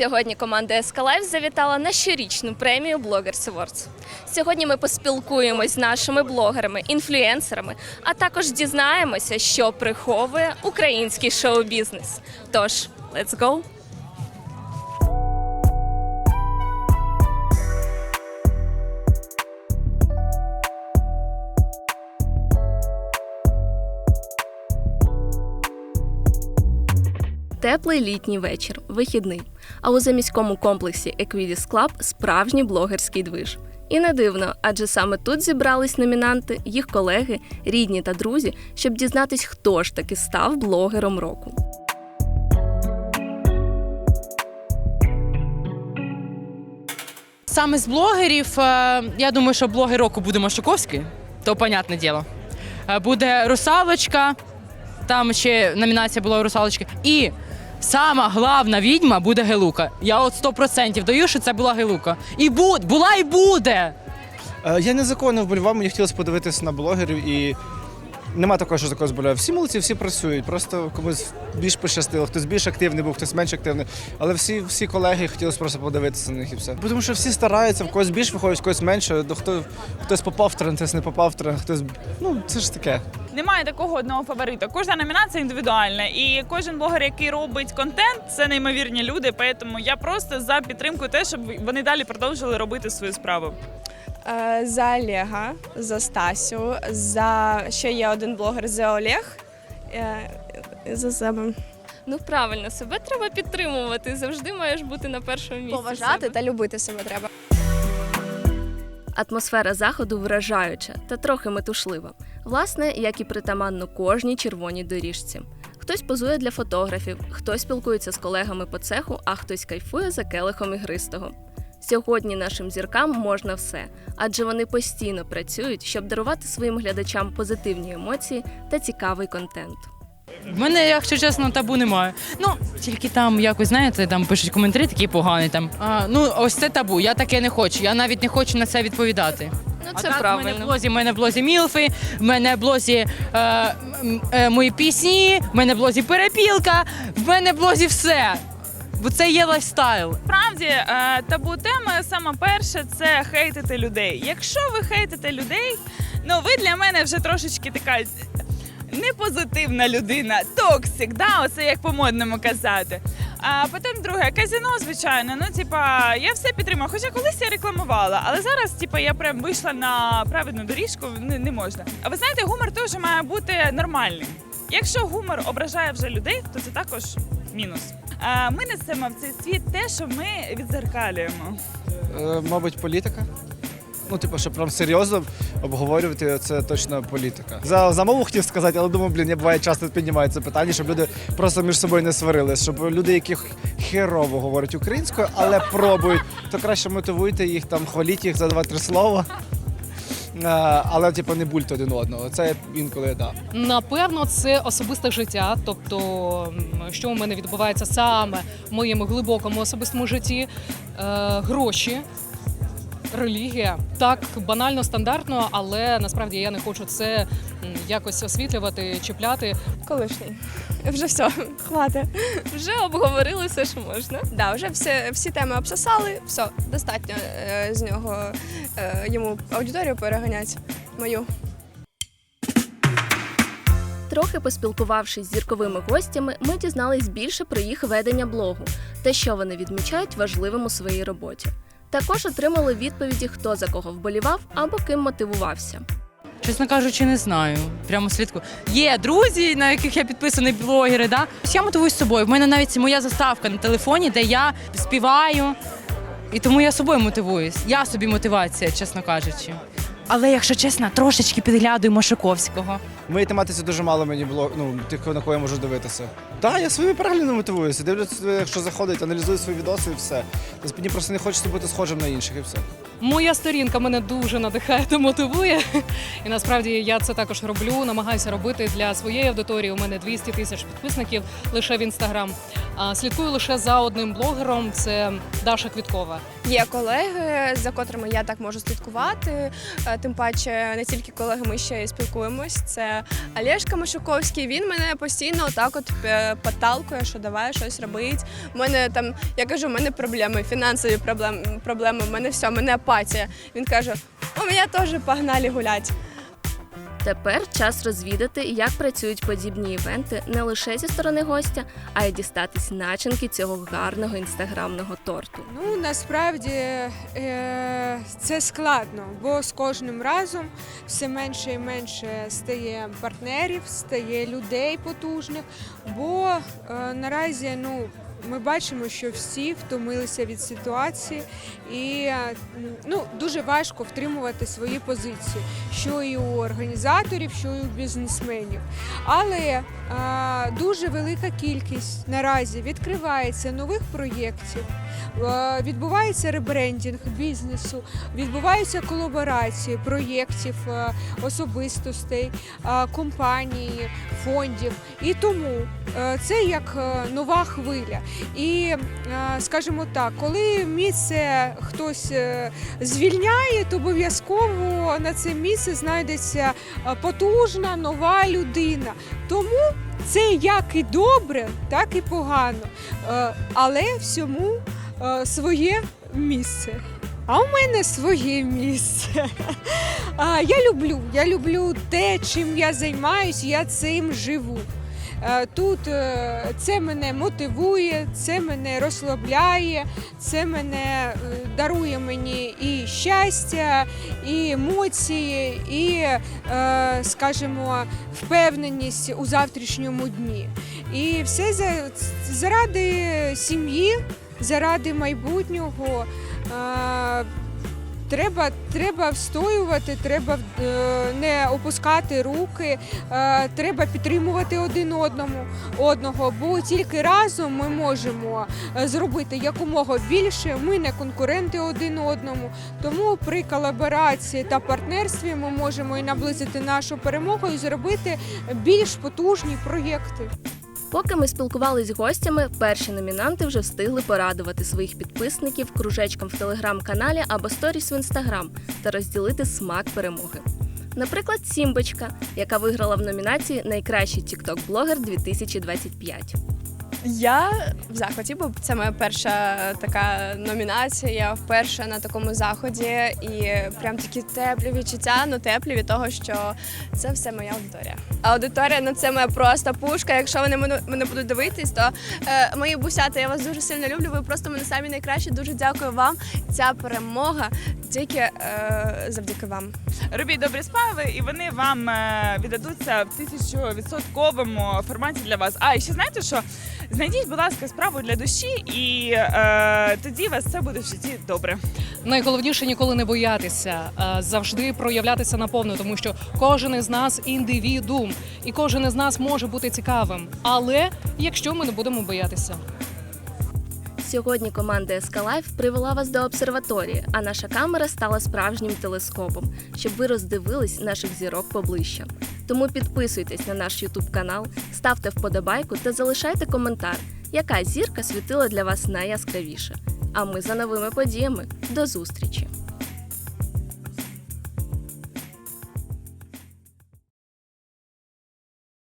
Сьогодні команда Ескалайв завітала на щорічну премію Bloggers Awards. Сьогодні ми поспілкуємось з нашими блогерами, інфлюенсерами, а також дізнаємося, що приховує український шоу-бізнес. Тож, let's go! Теплий літній вечір, вихідний. А у заміському комплексі Equidis Club справжній блогерський движ. І не дивно, адже саме тут зібрались номінанти, їх колеги, рідні та друзі, щоб дізнатись, хто ж таки став блогером року. Саме з блогерів, е, я думаю, що блогер року буде Машуковський, то понятне діло. Е, Буде русалочка, там ще номінація була у русалочки. І сама главна відьма буде Гелука. Я от 100% даю, що це була Гелука. І буд, була і буде. Е, Я незаконно вболівав, мені хотілося подивитися на блогерів і. Нема такого, що за когось болює. Всі молодці, всі працюють. Просто комусь більш пощастило, хтось більш активний був, хтось менш активний. Але всі, всі колеги хотілося просто подивитися на них і все. Тому що всі стараються, в когось більше виходить, в когось менше. Ну, Хто, хтось попав в тренд, хтось не попав в тренд, хтось. Ну, це ж таке. Немає такого одного фаворита. Кожна номінація індивідуальна, і кожен блогер, який робить контент, це неймовірні люди. Тому я просто за підтримку те, щоб вони далі продовжували робити свою справу. Е, За Олега, за Стасю, за ще є один блогер за Олег. е, За себе. Ну правильно, себе треба підтримувати. Завжди маєш бути на першому місці. Поважати себе. та любити себе треба. Атмосфера заходу вражаюча та трохи метушлива. Власне, як і притаманно кожній червоній доріжці. Хтось позує для фотографів, хтось спілкується з колегами по цеху, а хтось кайфує за келихом ігристого. Сьогодні нашим зіркам можна все, адже вони постійно працюють, щоб дарувати своїм глядачам позитивні емоції та цікавий контент. В мене, якщо чесно, табу немає. Ну, тільки там якось, знаєте, там пишуть коментарі такі погані. Там а, ну ось це табу. Я таке не хочу. Я навіть не хочу на це відповідати. Ну А це так, В мене в блозі, в мене в блозі мілфи, в мене в блозі е, е, мої пісні, в мене в блозі перепілка, в мене в блозі все. Бо це є лайфстайл. Справді е, табу тема саме перше це хейтити людей. Якщо ви хейтите людей, ну ви для мене вже трошечки така непозитивна людина, токсик, да, оце як по-модному казати. А потім друге, казіно, звичайно. Ну, типа, я все підтримую. Хоча колись я рекламувала, але зараз, типа, я прям вийшла на правильну доріжку, не, не можна. А ви знаєте, гумор теж має бути нормальним. Якщо гумор ображає вже людей, то це також мінус. А ми несемо в цей світ те, що ми відзеркалюємо. Е, мабуть, політика. Ну, типу, щоб прям серйозно обговорювати, це точно політика. За, за мову хотів сказати, але думаю, блін, я буває часто піднімаю це питання, щоб люди просто між собою не сварились. Щоб люди, які херово говорять українською, але пробують, то краще мотивуйте їх, там, хваліть їх за два-три слова. Е, Але, типу, не бульте один одного. Це інколи да. Напевно, це особисте життя, тобто, що у мене відбувається саме в моєму глибокому особистому житті, е, гроші. Релігія так банально стандартно, але насправді я не хочу це якось освітлювати, чіпляти. Колишній. Вже все, хватить. Вже обговорили все, що можна. Да, вже всі, всі теми обсосали, все, достатньо е, з нього е, йому аудиторію переганяти мою. Трохи поспілкувавшись з зірковими гостями, ми дізнались більше про їх ведення блогу та що вони відмічають важливим у своїй роботі. Також отримали відповіді, хто за кого вболівав або ким мотивувався. Чесно кажучи, не знаю. Прямо слідку. Є друзі, на яких я підписаний блогери. Да? Я мотивуюсь собою. В мене навіть моя заставка на телефоні, де я співаю. І тому я собою мотивуюсь. Я собі мотивація, чесно кажучи. Але якщо чесно, трошечки підглядую Машуковського. Моїй тематиці дуже мало мені було ну, тих, на кого я можу дивитися. Так, я своїми переглядами мотивуюся. Дивлюся, якщо заходить, аналізую свої відоси і все. Тобто мені просто не хочеться бути схожим на інших і все. Моя сторінка мене дуже надихає та мотивує. І насправді я це також роблю. Намагаюся робити для своєї аудиторії. У мене 200 тисяч підписників лише в інстаграм. Слідкую лише за одним блогером. Це Даша Квіткова. Є колеги, за котрими я так можу слідкувати. Е, Тим паче, не тільки колеги, ми ще й спілкуємось. Це Олешка Машуковський. Він мене постійно отак от е, подталкує, що давай щось робить. У мене там, я кажу, у мене проблеми, фінансові проблеми, проблеми, у мене все, мене апатія. Він каже: у мене теж погнали гулять. Тепер час розвідати, як працюють подібні івенти не лише зі сторони гостя, а й дістатись начинки цього гарного інстаграмного торту. Ну насправді е, це складно, бо з кожним разом все менше і менше стає партнерів, стає людей потужних. Бо е, наразі ну. Ми бачимо, що всі втомилися від ситуації, і е, ну дуже важко втримувати свої позиції, що і у організаторів, що і у бізнесменів. Але е, дуже велика кількість наразі відкривається нових проєктів. Е, Відбувається ребрендінг бізнесу, відбуваються колаборації проєктів, особистостей, е, компанії, фондів. І тому це як е, нова хвиля. І е, скажімо так, коли місце хтось е, звільняє, то обов'язково на це місце знайдеться е, потужна нова людина. Тому це як і добре, так і погано. Е, Але всьому е, своє місце. А у мене своє місце. Я люблю, я люблю те, чим я займаюсь, я цим живу. Е, Тут е, це мене мотивує, це мене розслабляє, це мене е, дарує мені і щастя, і емоції, і, скажімо, впевненість у завтрашньому дні. І все заради сім'ї, заради майбутнього. Треба, треба встоювати, треба е, не опускати руки, е, треба підтримувати один одному одного, бо тільки разом ми можемо е, зробити якомога більше. Ми не конкуренти один одному. Тому при колаборації та партнерстві ми можемо і наблизити нашу перемогу і зробити більш потужні проєкти. Поки ми спілкувалися з гостями, перші номінанти вже встигли порадувати своїх підписників кружечком в телеграм-каналі або сторіс в інстаграм та розділити смак перемоги. Наприклад, Сімбочка, яка виграла в номінації Найкращий тікток-блогер 2025. Я в захваті, бо це моя перша така номінація. Я вперше на такому заході, і прям такі теплі відчуття, ну теплі від того, що це все моя аудиторія. Аудиторія, ну це моя просто пушка. Якщо вони мене, будуть дивитись, то е, мої бусята, я вас дуже сильно люблю. Ви просто мене самі найкращі. Дуже дякую вам. Ця перемога тільки е, завдяки вам. Робіть добрі справи, і вони вам е, віддадуться в тисячовідсотковому форматі для вас. А і ще знаєте що? Знайдіть, будь ласка, справу для душі, і е, тоді у вас все буде в житті добре. Найголовніше ніколи не боятися, а завжди проявлятися наповну, тому що кожен із нас індивідум, і кожен із нас може бути цікавим. Але якщо ми не будемо боятися. Сьогодні команда Ескалайф привела вас до обсерваторії, а наша камера стала справжнім телескопом, щоб ви роздивились наших зірок поближче. Тому підписуйтесь на наш YouTube канал, ставте вподобайку та залишайте коментар, яка зірка світила для вас найяскравіше. А ми за новими подіями. До зустрічі!